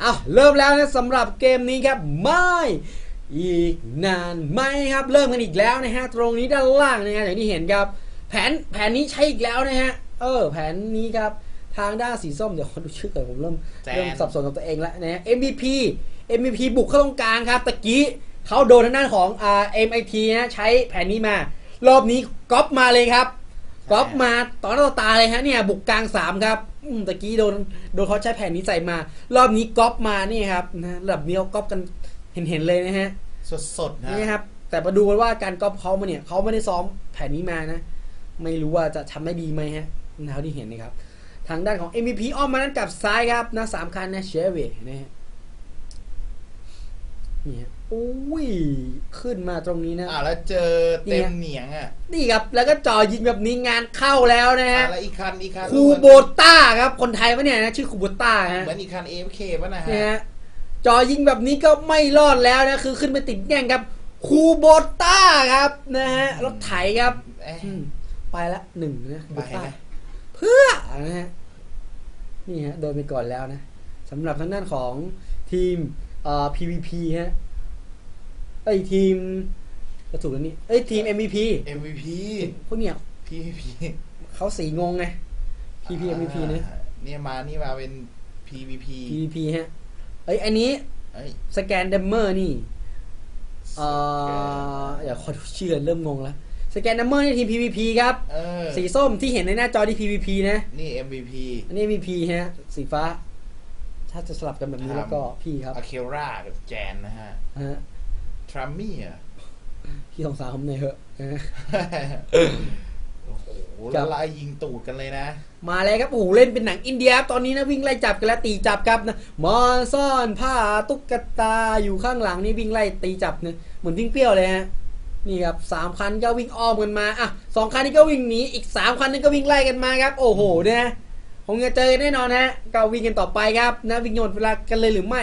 เอาเริ่มแล้วนะสำหรับเกมนี้ครับไม่อีกนานไหมครับ เริ่มกันอีกแล้วนะฮะตรงนี้ด้านล่างนะฮะอย่างที่เห็นครับ แผนแผนนี้ใช้อีกแล้วนะฮะเออ แผนนี้ครับทางด้านสีส้มเดี๋ยวขอดูชื่อก่อนผมเริ่มแจนเริ่มสับสนกับตัวเองแล้วนะฮะ MVP MVP บุกเข้าตรงกลางครับตะกี้เขาโดนทางด้านของอ่า MIT นะใช้แผนนี้มา รอบนี้ก๊อปมาเลยครับ ก๊อปมาต่อหน้าต่อตาเลยฮะเนี่ยบุกกลางสามครับอืมตะกี้โดนโดนเขาใช้แผนนี้ใส่มา รอบนี้ก๊อปมานี่ครับนะระดับนี้เขาก๊อปกันเห็นเห็นๆเลยนะฮะสดๆนะนี่ครับแต่มาดูกันว่าการก๊อปเขามาเนี่ยเขาไม่ได้ซ้อมแผนนี้มานะ ไม่รู้ว่าจะทำได้ดีไหมฮะเท่าที่เห็นนะครับ ทางด้านของ MVP อ้อมมานั้นกลับซ้ายครับนะสามคันนะเชเวนะฮะนี่ฮะ อุ้ยขึ้นมาตรงนี้นะ อ่าแล้วเจอเต็มเนี่ยเหนียงอะ นี่ครับ แล้วก็จ่อยิงแบบนี้งานเข้าแล้วนะอะฮะแล้วอีกคันอีกคันคูโบต้าครับ คนไทยปะเนี่ยนะชื่อคูโบต้าฮะ เหมือนอีกคัน AFK ป่ะนะฮะเนี่ยฮะจ่อยิงแบบนี้ก็ไม่รอดแล้วนะ คือขึ้นไปติดแย่งครับคูโบต้าครับนะฮะรถไถครับเอ๊ะอืมไปละหนึ่งนะคูไปโบต้านะเพื่อนะฮะนี่ฮะโดนไปก่อนแล้วนะสำหรับทางด้านของทีมเอ่อ PVP ฮะ ไอยทีมจะถูกแล้วนี่เอ้ยทีม MVP MVP พวกเนี่ย PVP เขาสีงงไง PP MVP นะอ่าเนี่ยมานี่มาเป็น PVP PVP ฮะเอ้ยอันนี้เอ้ยสแกนเดมเมอร์นี่เอ่ออย่าขอดูชื่อเริ่มงงแล้วสแกนเดมเมอร์นี่ทีม PVP ครับ เออสีส้มที่เห็นในหน้าจอที่ PVP นะ นี่ MVP อันนี้ MVP ฮะ สีฟ้า ถ้าจะสลับกันแบบนี้ครับแล้วก็พี่ครับอะเครากับแจนนะฮะ ฮะ ทรัมมี่อะพี่สงสารผมหน่อยเถอะนะฮะโอ้โหครับไล่ยิงตูดกันเลยนะ มาแล้วครับโอ้โหเล่นเป็นหนังอินเดียครับตอนนี้นะวิ่งไล่จับกันแล้วตีจับครับนะมอซ่อนผ้าตุ๊กตาอยู่ข้างหลังนี่วิ่งไล่ตีจับเนี่ยเหมือนวิ่งเปรี้ยวเลยฮะนี่ครับสามคันก็วิ่งอ้อมกันมาอะสองคันนี้ก็วิ่งหนีอีกสามคันนึงก็วิ่งไล่กันมาครับ โอ้โหเนี่ยคงจะเจอแน่นอนฮะก็วิ่งกันต่อไปครับนะวิ่งหมดเวลากันเลยหรือไม่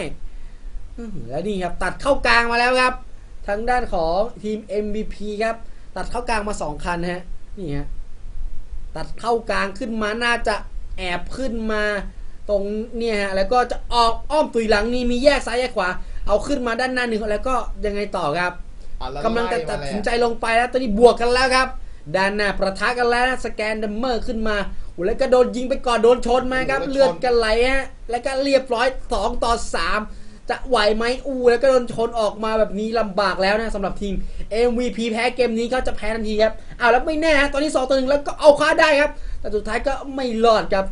อื้อหือแล้วนี่ครับตัดเข้ากลางมาแล้วครับ ทางด้านของทีม MVP ครับ ตัดเข้ากลางมาสองคันฮะ นี่ฮะ ตัดเข้ากลางขึ้นมาน่าจะแอบขึ้นมาตรงเนี่ยฮะ แล้วก็จะออกอ้อมตุยหลังนี่มีแยกซ้ายแยกขวา เอาขึ้นมาด้านหน้าหนึ่งแล้วก็ยังไงต่อครับอะแวกำลังจะไมาตัดเลยสินใจลงไปแล้วตอนนี้บวกกันแล้วครับด้านหน้าประทะกันแล้วนะสแกนดัมเมอร์ขึ้นมาโอ้แล้วก็โดนยิงไปก่อนโดนชนมาครับ เลือดกันไหลฮะแล้วก็เรียบร้อย2ต่อ3 จะไหวไหมอูแล้วก็โดนชนออกมาแบบนี้ลำบากแล้วนะสำหรับทีม MVP แพ้เกมนี้ก็จะแพ้ทันทีครับอ้าวแล้วไม่แน่ฮะตอนนี้2ต่อ1แล้วก็เอาค่าได้ครับ แต่สุดท้ายก็ไม่รอดครับ